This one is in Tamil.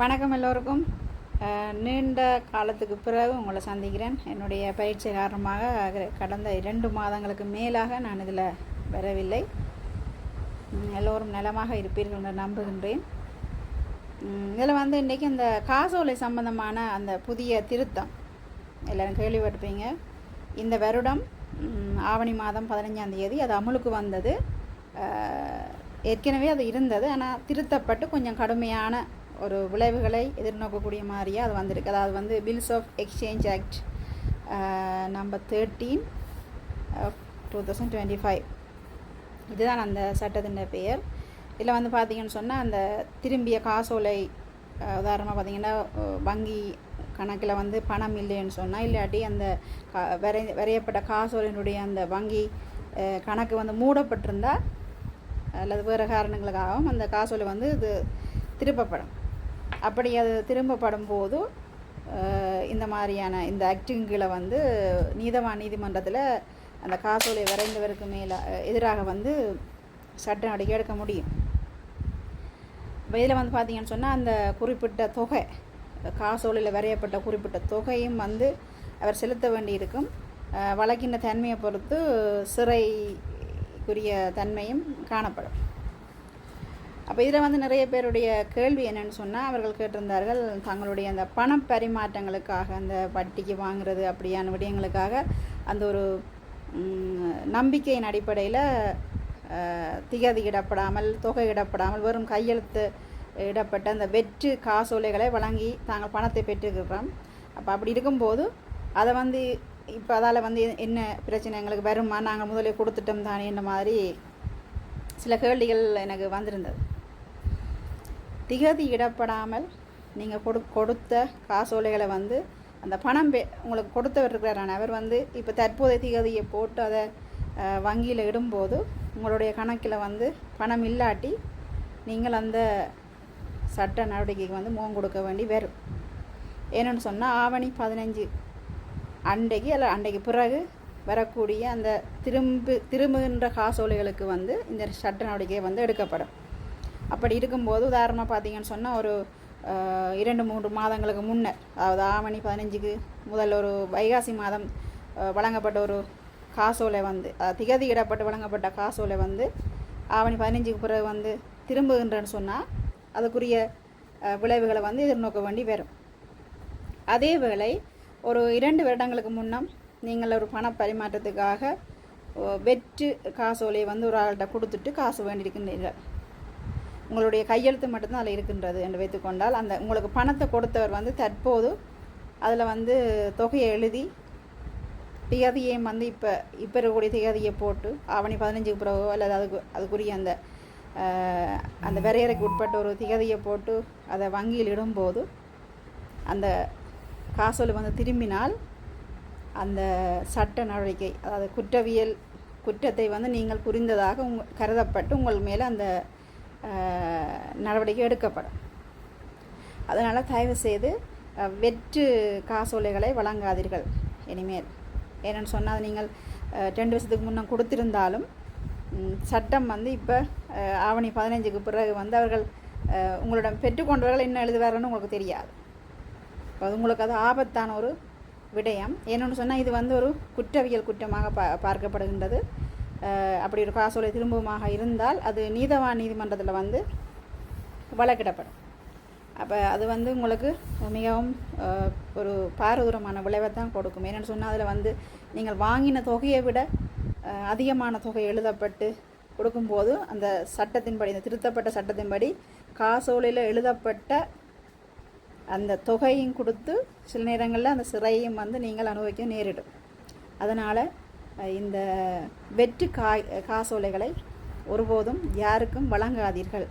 வணக்கம் எல்லோருக்கும். நீண்ட காலத்துக்கு பிறகு உங்களை சந்திக்கிறேன். என்னுடைய பயிற்சி காரணமாக கடந்த இரண்டு மாதங்களுக்கு மேலாக நான் இதில் வரவில்லை. எல்லோரும் நலமாக இருப்பீர்கள் என்று நம்புகின்றேன். இதில் வந்து இன்றைக்கி இந்த காசோலை சம்பந்தமான அந்த புதிய திருத்தம் எல்லோரும் கேள்விப்பட்டிருப்பீங்க. இந்த வருடம் ஆவணி மாதம் பதினஞ்சாம் தேதி அது அமுலுக்கு வந்தது. ஏற்கனவே அது இருந்தது. ஆனால் திருத்தப்பட்டு கொஞ்சம் கடுமையான ஒரு விளைவுகளை எதிர்நோக்கக்கூடிய மாதிரியே அது வந்திருக்கு. அதாவது வந்து bills of exchange act number thirteen two thousand twenty five இதுதான் அந்த சட்டத்தின் பெயர். இதில் வந்து பார்த்தீங்கன்னு சொன்னால் அந்த திரும்பிய காசோலை உதாரணமாக பார்த்தீங்கன்னா வங்கி கணக்கில் வந்து பணம் இல்லைன்னு சொன்னால் இல்லாட்டி அந்த கா வரை வரையப்பட்ட காசோலையினுடைய அந்த வங்கி கணக்கு வந்து மூடப்பட்டிருந்தால் அல்லது வேறு காரணங்களுக்காகவும் அந்த காசோலை வந்து இது திருப்பப்படும். அப்படி அது திரும்பப்படும் போது இந்த மாதிரியான இந்த ஆக்டிங்களை வந்து நீதவான் நீதிமன்றத்தில் அந்த காசோலை வரைந்தவருக்கு மேலே எதிராக வந்து சட்ட நடவடிக்கை எடுக்க முடியும். இப்போ இதில் வந்து பார்த்தீங்கன்னு சொன்னால் அந்த குறிப்பிட்ட தொகை காசோலையில் வரையப்பட்ட குறிப்பிட்ட தொகையும் வந்து அவர் செலுத்த வேண்டியிருக்கும். வழக்கின தன்மையை பொறுத்து சிறைக்குரிய தன்மையும் காணப்படும். அப்போ இதில் வந்து நிறைய பேருடைய கேள்வி என்னென்னு சொன்னால் அவர்கள் கேட்டிருந்தார்கள் தங்களுடைய அந்த பண பரிமாற்றங்களுக்காக அந்த வட்டிக்கு வாங்குறது அப்படியான விடயங்களுக்காக அந்த ஒரு நம்பிக்கையின் அடிப்படையில் திகதி இடப்படாமல் தொகை இடப்படாமல் வெறும் கையெழுத்து இடப்பட்ட அந்த வெற்று காசோலைகளை வழங்கி தாங்கள் பணத்தை பெற்றுக்கிறோம் அப்போ அப்படி இருக்கும்போது அதை வந்து இப்போ அதால் வந்து என்ன பிரச்சனை எங்களுக்கு வருமா? நாங்கள் முதலே கொடுத்துட்டோம் தானேன்ற மாதிரி சில கேள்விகள் எனக்கு வந்திருந்தது. திகதி இடப்படாமல் நீங்கள் கொடு கொடுத்த காசோலைகளை வந்து அந்த பணம் பே உங்களுக்கு கொடுத்தவர் இருக்கிறாரான அவர் வந்து இப்போ தற்போதைய திகதியை போட்டு அதை வங்கியில் இடும்போது உங்களுடைய கணக்கில் வந்து பணம் இல்லாட்டி நீங்கள் அந்த சட்ட நடவடிக்கைக்கு வந்து முகம் கொடுக்க வேண்டி வரும். ஏன்னு சொன்னால் ஆவணி பதினஞ்சு அன்றைக்கு அல்ல அன்றைக்கு பிறகு வரக்கூடிய அந்த திரும்பு திரும்புகின்ற காசோலைகளுக்கு வந்து இந்த சட்ட நடவடிக்கை வந்து எடுக்கப்படும். அப்படி இருக்கும்போது உதாரணமாக பார்த்தீங்கன்னு சொன்னால் ஒரு இரண்டு மூன்று மாதங்களுக்கு முன்னர் அதாவது ஆவணி பதினஞ்சுக்கு முதல் ஒரு வைகாசி மாதம் வழங்கப்பட்ட ஒரு காசோலை வந்து திகதியிடப்பட்டு வழங்கப்பட்ட காசோலை வந்து ஆவணி பதினஞ்சுக்கு பிறகு வந்து திரும்புகின்றன்னு சொன்னால் அதுக்குரிய விளைவுகளை வந்து எதிர்நோக்க வேண்டி வரும். அதே வேளை ஒரு இரண்டு வருடங்களுக்கு முன்னம் நீங்கள் ஒரு பண பரிமாற்றத்துக்காக வெற்று காசோலையை வந்து ஒரு ஆள்கிட்ட கொடுத்துட்டு காசு வேண்டியிருக்கின்றீர்கள். உங்களுடைய கையெழுத்து மட்டும்தான் அதில் இருக்கின்றது என்று வைத்துக்கொண்டால் அந்த உங்களுக்கு பணத்தை கொடுத்தவர் வந்து தற்போது அதில் வந்து தொகையை எழுதி திகதியை வந்து இப்போ இப்போ இருக்கக்கூடிய திகதியை போட்டு ஆவணி பதினஞ்சுக்கு பிறகோ அல்லது அதுக்கு அதுக்குரிய அந்த அந்த வரையறைக்கு உட்பட்ட ஒரு திகதியை போட்டு அதை வங்கியில் இடும்போது அந்த காசோலை வந்து திரும்பினால் அந்த சட்ட நடவடிக்கை அதாவது குற்றவியல் குற்றத்தை வந்து நீங்கள் புரிந்ததாக உங் கருதப்பட்டு உங்கள் மேலே அந்த நடவடிக்கை எடுக்கப்படும். அதனால் தயவு செய்து வெற்று காசோலைகளை வழங்காதீர்கள் இனிமேல். ஏன்னு சொன்னால் நீங்கள் ரெண்டு வருஷத்துக்கு முன்னே கொடுத்திருந்தாலும் சட்டம் வந்து இப்போ ஆவணி பதினஞ்சுக்கு பிறகு வந்து அவர்கள் உங்களிடம் பெற்றுக்கொண்டவர்கள் என்ன எழுதுவாருன்னு உங்களுக்கு தெரியாது. அது உங்களுக்கு அது ஆபத்தான ஒரு விடயம். ஏன்னு சொன்னால் இது வந்து ஒரு குற்றவியல் குற்றமாக பா பார்க்கப்படுகின்றது. அப்படி ஒரு காசோலை திரும்பவுமாக இருந்தால் அது நீதவான் நீதிமன்றத்தில் வந்து வழக்கிடப்படும். அப்போ அது வந்து உங்களுக்கு மிகவும் ஒரு பாரதூரமான விளைவை தான் கொடுக்கும். ஏன்னு சொன்னால் அதில் வந்து நீங்கள் வாங்கின தொகையை விட அதிகமான தொகை எழுதப்பட்டு கொடுக்கும்போது அந்த சட்டத்தின்படி இந்த திருத்தப்பட்ட சட்டத்தின்படி காசோலையில் எழுதப்பட்ட அந்த தொகையும் கொடுத்து சில நேரங்களில் அந்த சிறையும் வந்து நீங்கள் அனுபவிக்க நேரிடும். அதனால் இந்த வெற்று காய் காசோலைகளை ஒருபோதும் யாருக்கும் வழங்காதீர்கள்.